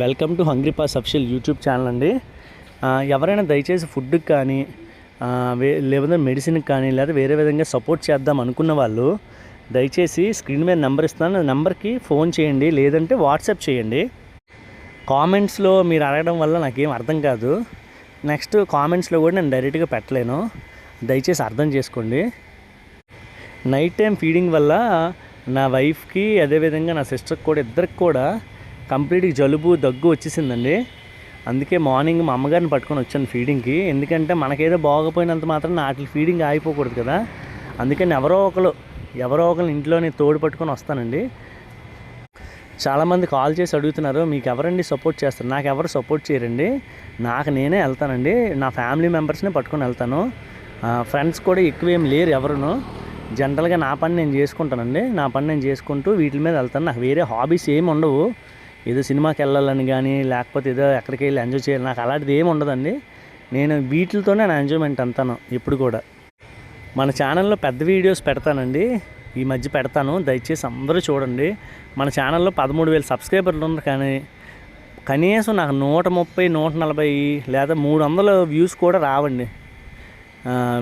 Welcome to hungry pass official YouTube channel అండి. ఎవరైనా దయచేసి ఫుడ్కి కానీ వే లేకపోతే మెడిసిన్కి కానీ లేదా వేరే విధంగా సపోర్ట్ చేద్దాం అనుకున్న వాళ్ళు దయచేసి స్క్రీన్ మీద నెంబర్ ఇస్తాను నెంబర్కి ఫోన్ చేయండి లేదంటే వాట్సాప్ చేయండి. కామెంట్స్లో మీరు అడగడం వల్ల నాకేం అర్థం కాదు. నెక్స్ట్ కామెంట్స్లో కూడా నేను డైరెక్ట్గా పెట్టలేను. దయచేసి అర్థం చేసుకోండి. నైట్ టైం ఫీడింగ్ వల్ల నా వైఫ్కి అదేవిధంగా నా సిస్టర్కి కూడా ఇద్దరికి కూడా కంప్లీట్గా జలుబు దగ్గు వచ్చేసిందండి. అందుకే మార్నింగ్ మా అమ్మగారిని పట్టుకొని వచ్చాను ఫీడింగ్కి. ఎందుకంటే మనకేదో బాగపోయినంత మాత్రం వాటి ఫీడింగ్ ఆగిపోకూడదు కదా. అందుకని ఎవరో ఒకరు ఎవరో ఒకరు ఇంట్లోనే తోడు పట్టుకొని వస్తానండి. చాలామంది కాల్ చేసి అడుగుతున్నారు మీకు ఎవరండి సపోర్ట్ చేస్తారు? నాకు ఎవరు సపోర్ట్ చేయరండి. నాకు నేనే వెళ్తానండి. నా ఫ్యామిలీ మెంబర్స్నే పట్టుకొని వెళ్తాను. ఫ్రెండ్స్ కూడా ఎక్కువ ఏం లేరు ఎవరును. జనరల్గా నా పని నేను చేసుకుంటానండి. నా పని నేను చేసుకుంటూ వీటి మీద వెళ్తాను. నాకు వేరే హాబీస్ ఏమి ఉండవు. ఏదో సినిమాకి వెళ్ళాలని కానీ లేకపోతే ఏదో ఎక్కడికి వెళ్ళి ఎంజాయ్ చేయాలి. నాకు అలాంటిది ఏమి ఉండదండి. నేను వీటితోనే నా ఎంజాయ్మెంట్ అంతాను ఎప్పుడు కూడా. మన ఛానల్లో పెద్ద వీడియోస్ పెడతానండి. ఈ మధ్య పెడతాను. దయచేసి అందరూ చూడండి. మన ఛానల్లో పదమూడు వేల సబ్స్క్రైబర్లు ఉన్నారు కానీ కనీసం నాకు నూట ముప్పై నూట నలభై లేదా మూడు వందల వ్యూస్ కూడా రావండి.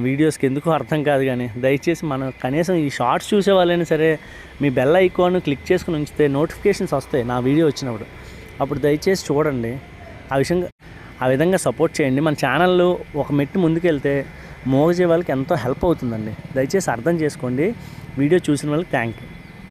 వీడియోస్కి ఎందుకు అర్థం కాదు కానీ దయచేసి మనం కనీసం ఈ షార్ట్స్ చూసే వాళ్ళైనా సరే మీ బెల్ ఐకాన్ క్లిక్ చేసుకుని ఉంచితే నోటిఫికేషన్స్ వస్తాయి నా వీడియో వచ్చినప్పుడు. అప్పుడు దయచేసి చూడండి. ఆ విషయంగా ఆ విధంగా సపోర్ట్ చేయండి. మన ఛానల్లో ఒక మెట్టు ముందుకెళ్తే మోగజే వాళ్ళకి ఎంతో హెల్ప్ అవుతుందండి. దయచేసి అర్థం చేసుకోండి. వీడియో చూసిన వాళ్ళకి థ్యాంక్ యూ